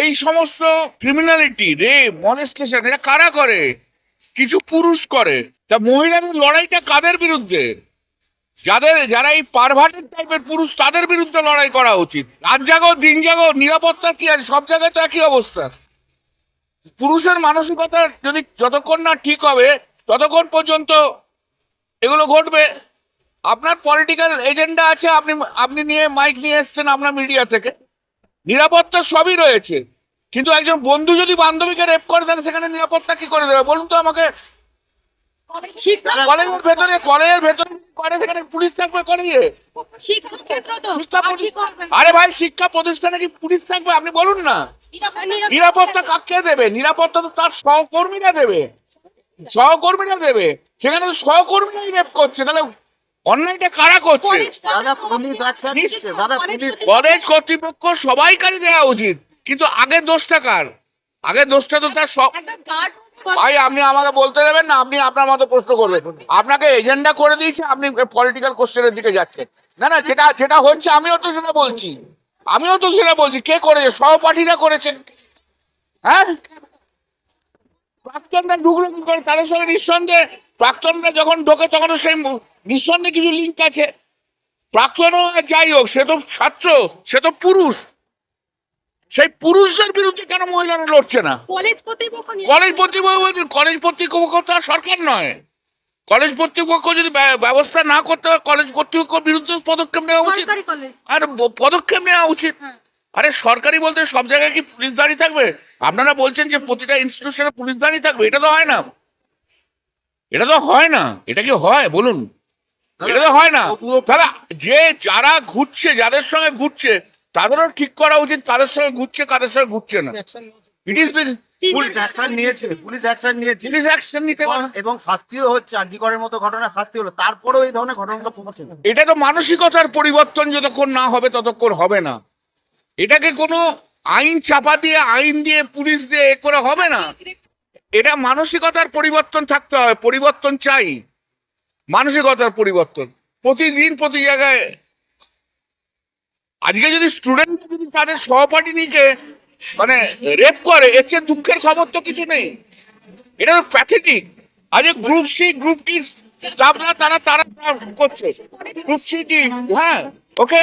এই সমস্ত criminality rape মনেস্টেশন এটা কারা করে? কিছু পুরুষ করে। তা মহিলাদের লড়াইটা কাদের বিরুদ্ধে? যাদের, যারা এই পারভার্টেড টাইপের পুরুষ, তাদের বিরুদ্ধে লড়াই করা উচিত। রাত জাগো, দিন জাগো, নিরাপত্তা কি আছে? সব জায়গায় তো একই অবস্থা। পুরুষের মানসিকতা যদি যতক্ষণ না ঠিক হবে, ততক্ষণ পর্যন্ত এগুলো ঘটবে। আপনার পলিটিক্যাল এজেন্ডা আছে, আপনি আপনি নিয়ে মাইক নিয়ে এসছেন আপনার মিডিয়া থেকে। নিরাপত্তা সবই রয়েছে। কিন্তু একজন বন্ধু যদি বান্ধবীকে রেপ করে দেন সেখানে নিরাপত্তা কি করে দেবে? বলুন তো আমাকে। কলেজের ভেতরে কলেজের ভেতরে করে সেখানে পুলিশ থাকবে করে ইয়ে? শিক্ষা আর ভাই শিক্ষা প্রতিষ্ঠানে কি পুলিশ থাকবে? আপনি বলুন না। নিরাপত্তা- কাকে দেবে? নিরাপত্তা তো তার সহকর্মীরা দেবে। সহকর্মীরা দেবে। সেখানে তো সহকর্মীরাই রেপ করছে। তাহলে অন্যায়টা কারা করছে? কলেজ- দাদা পুলিশ অ্যাকশন নিচ্ছে দাদা কলেজ পুলিশ কর্তৃপক্ষ- কলেজ কর্তৃপক্ষ সবাইকারই দেওয়া উচিত কিন্তু আগের দোষটা কার? আগের দোষটা তো তার সব ভাই আপনি আমাকে বলতে দেবেন না আপনি আপনার মতো প্রশ্ন করবেন। আপনাকে এজেন্ডা করে দিয়েছে আপনি পলিটিক্যাল কোশ্চেনের দিকে যাচ্ছেন। না না যেটা যেটা হচ্ছে আমিও তো সেটা বলছি। আমিও তো সেটা বলছি। কে করেছে? সহপাঠীরা করেছেন। হ্যাঁ? প্রাক্তনরা ঢুকলো কি করে? তাদের সঙ্গে নিঃসন্দেহে প্রাক্তনরা যখন ঢোকে তখন সেই নিঃসন্দেহে কিছু লিঙ্ক আছে। প্রাক্তন যাই হোক সে তো ছাত্র সে তো পুরুষ। সেই পুরুষদের বিরুদ্ধে কেন মহিলারা লড়ছে না? কলেজ কর্তৃপক্ষ কলেজ কর্তৃপক্ষ কলেজ কর্তৃপক্ষ তো আর সরকার নয়। কলেজ কর্তৃপক্ষ যদি ব্য- ব্যবস্থা না করতে হয় কলেজ কর্তৃপক্ষের বিরুদ্ধে পদক্ষেপ নেওয়া উচিত। আর পদক্ষেপ নেওয়া উচিত। হ্যাঁ। আরে সরকারি বলতে সব জায়গায় কি পুলিশ দাঁড়িয়ে থাকবে? আপনারা বলছেন যে প্রতিটা ইনস্টিটিউশনে পুলিশ দাঁড়িয়ে থাকবে এটা তো হয় না। এটা তো হয় না এটা কি হয়? বলুন। এটা তো হয় না। তাহলে যে যারা ঘুরছে যাদের সঙ্গে ঘুরছে তাদেরও ঠিক করা উচিত তাদের সঙ্গে ঘুরছে কাদের সঙ্গে ঘুরছে না। ইট ইজ পুলিশ অ্যাকশন নিয়েছে। পুলিশ অ্যাকশন নিয়েছে। পুলিশ অ্যাকশন নিতে এবং শাস্তিও হচ্ছে মতো ঘটনা শাস্তি হলো। তারপরেও এই ধরনের ঘটনাগুলো এটা তো মানসিকতার পরিবর্তন যতক্ষণ না হবে ততক্ষণ হবে না। এটাকে কোনো আইন চাপা দিয়ে আইন দিয়ে পুলিশ দিয়ে এ করে হবে না। এটা মানসিকতার পরিবর্তন থাকতে হবে পরিবর্তন চাই। মানসিকতার পরিবর্তন। প্রতিদিন প্রতি জায়গায়। আজকে যদি স্টুডেন্ট যদি তাদের সহপাঠী নিকে মানে রেপ করে, এর চেয়ে দুঃখের খবর তো কিছু নেই। এটা তো প্যাথেটিক আজকে গ্রুপ সি গ্রুপ ডি স্টাফরা তারা তারা করছে। গ্রুপ সি ডি হ্যাঁ ওকে